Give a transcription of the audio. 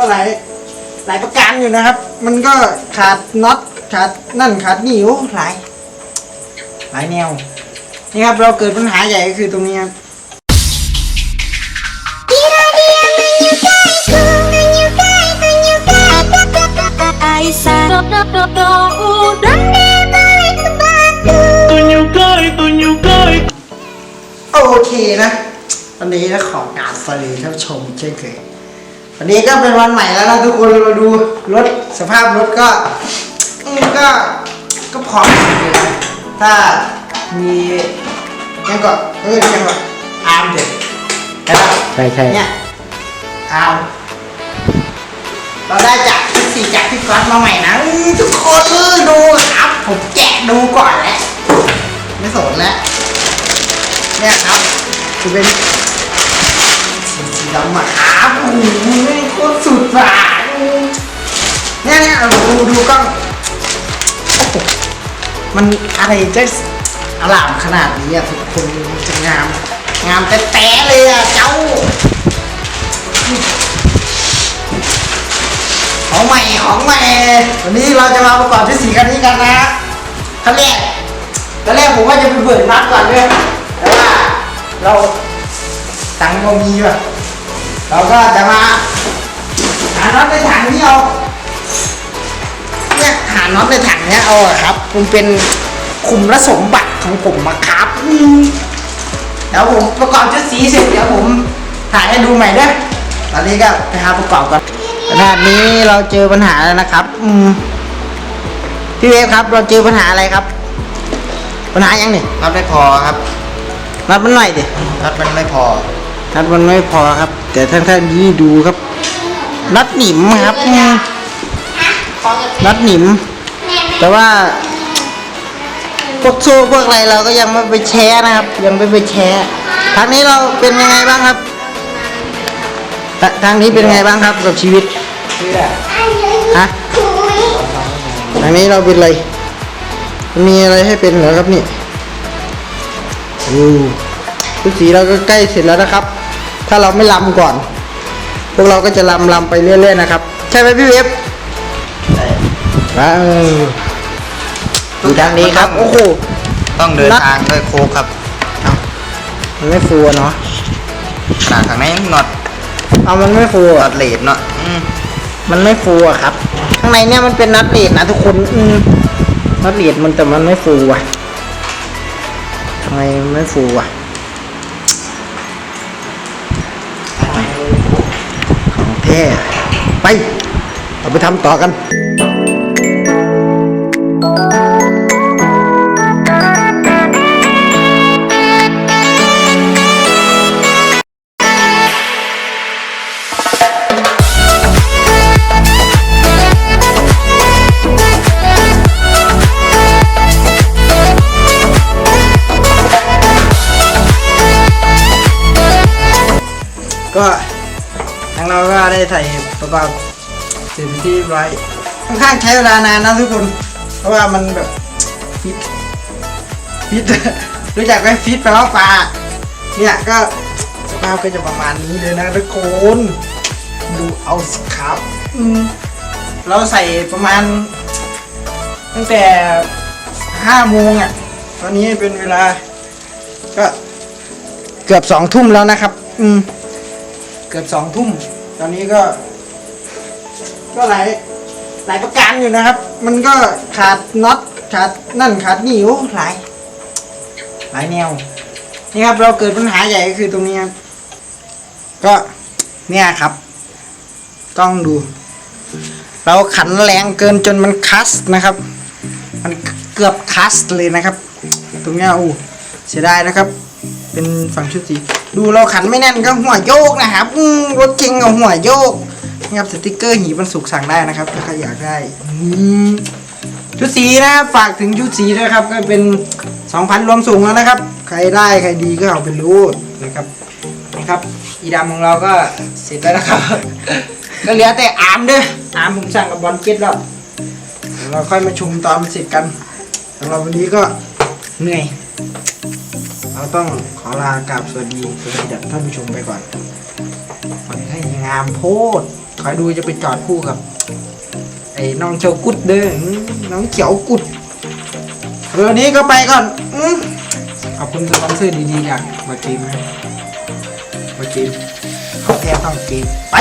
ก็หลายหลายประการอยู่นะครับ มันก็ขาดน็อตขาดนั่นขาดนี่โอ้หลายหลายแนวนี่ครับเราเกิดปัญหาใหญ่ก็คือตรงนี้ครับโอเคนะ วันนี้ก็ขอกราบสวัสดีท่านชมเช่นเคย วันนี้ก็เป็นวันใหม่แล้วนะทุกคนเราดูรถสภาพรถก็อืมก็ก็พร้อมสุดเลยนะถ้ามียังก็เออยังก็อาร์มเด็ดใช่ปะใช่ใช่เนี่ยอาร์มเราได้จากชุดสีจากพี่ก๊อตมาใหม่นะอื้อทุกคนเออดูครับ ผมแกะดูก่อนแล้ว ไม่สนแล้ว เนี่ยครับคือเป็นสีสีดำอะครับ โอ้โหโคตรสุดว่ะเนี่ยเนี่ยเอาดูดูกล้องโอ้โหมันอะไรจะอลามขนาดนี้อะทุกคนจะงาม งามแต่แต่เลยอะเจ้าของใหม่ของใหม่วันนี้เราจะมาประกอบชุดสีกันนี้กันนะขั้นแรกตอนแรกผมว่าจะไปเบิดนัดก่อนเลยแต่ว่าเราตังค์เรามีว่ะ เราก็จะมาหาน็อตในถังนี้เอาเนี่ยหาน็อตในถังเนี้ยเอาอะครับ มันเป็นคุมและสมบัติของผมมาครับอืมเดี๋ยวผมประกอบชุดสีเสร็จเดี๋ยวผมถ่ายให้ดูใหม่เด้อตอนนี้ก็ไปหาประกอบกันขนาดนี้เราเจอปัญหาแล้วนะครับ อืมพี่เวฟครับ เราเจอปัญหาอะไรครับ ปัญหายังนี่นับไม่พอครับนัดมันหน่อยดินับมันไม่พอ นัดมันไม่พอครับ แต่ท่านท่านนี้ดูครับ นัดหนิมครับนัดหนิม แต่ว่า พวกโซ่พวกอะไรเราก็ยังไม่ไปแชร์นะครับ ยังไม่ไปแชร์ทางนี้เราเป็นยังไงบ้างครับททางนี้เป็นยังไงบ้างครับกับชีวิตฮะทางนี้เราเป็นอะไร มีอะไรให้เป็นเหรอครับนี่อู้ทุกสีเราก็ใกล้เสร็จแล้วนะครับ ถ้าเราไม่ลำก่อน พวกเราก็จะลำลำไปเรื่อยๆนะครับ ใช่ไหมพี่เวฟว้าวดูทางนี้ครับ โอ้โห ต้องเดินนับทางด้วยโคกครับเอามันไม่ฟูอะเนาะขนาดข้างในน็อตเอามันไม่ฟูน็ออะตเลดเนาะอืมมันไม่ฟูอะครับ ข้างในเนี่ยมันเป็นนัดเลดนะทุกคนอืมนัดเลดมันแต่มันไม่ฟูอะทำไมมันไม่ฟูอะของ แท้ไป เราไปทำต่อกันก็ เราก็ได้ใส่ประกอบเสร็จเป็นที่เรียบร้อยค่อนข้างใช้เวลานานนะทุกคน เพราะว่ามันแบบฟิตฟิตรู้จักไหมฟิตแปลว่าปลาเนี่ยก็สภาพก็จะประมาณนี้เลยนะทุกคนดูเอาสิครับอืมเราใส่ประมาณ ตั้งแต่ห้าโมงอะ ตอนนี้เป็นเวลา ก็เกือบสองทุ่มแล้วนะครับ อืม เกือบสองทุ่ม ตอนนี้ก็ ก็หลายหลายประการอยู่นะครับ มันก็ขาดน็อตขาดนั่นขาดนี่โอ้หลาย หลายแนว นี่ครับ เราเกิดปัญหาใหญ่ก็คือตรงนี้ครับก็เนี่ยครับกล้องดู เราขันแรงเกินจนมันคัสนะครับ มันเกือบคัสเลยนะครับ ตรงเนี้ยอู้เสียดายนะครับ เป็นฝั่งชุดสี ดูเราขันไม่แน่นก็หัวโยกนะครับรถเก่งเอาหัวโยกนี่ครับสติกเกอร์หีบรรสุกสั่งได้นะครับ ถ้าใครอยากได้ชุดสีนะครับฝากถึงชุดสีด้วยครับก็เป็น2,000รวมสูงแล้วนะครับ ใครได้ใครดีก็เอาไปรูดนะครับนะครับ อีดำของเราก็เสร็จแล้วนะครับ ก็เหลือแต่อาร์มเด้ออาร์มผมสั่งกับบอลเก็ตแล้วเดี๋ยวเราค่อยมาชมตอนมันเสร็จกันสำหรับวันนี้ก็เหนื่อย เราต้องขอลากราบสวัสดีสวัสดีท่านผู้ชมไปก่อนขอให้งามโพดคอยดูจะไปจอดคู่กับ ไอ้น้องเจ้ากุดเด้อน้องเขียวกุดเรื่องนี้ก็ไปก่อนอขอบคุณสปอนเซอร์ดีๆอย่างมาเกมนะมาเกมเขาแค่ต้องเกมไป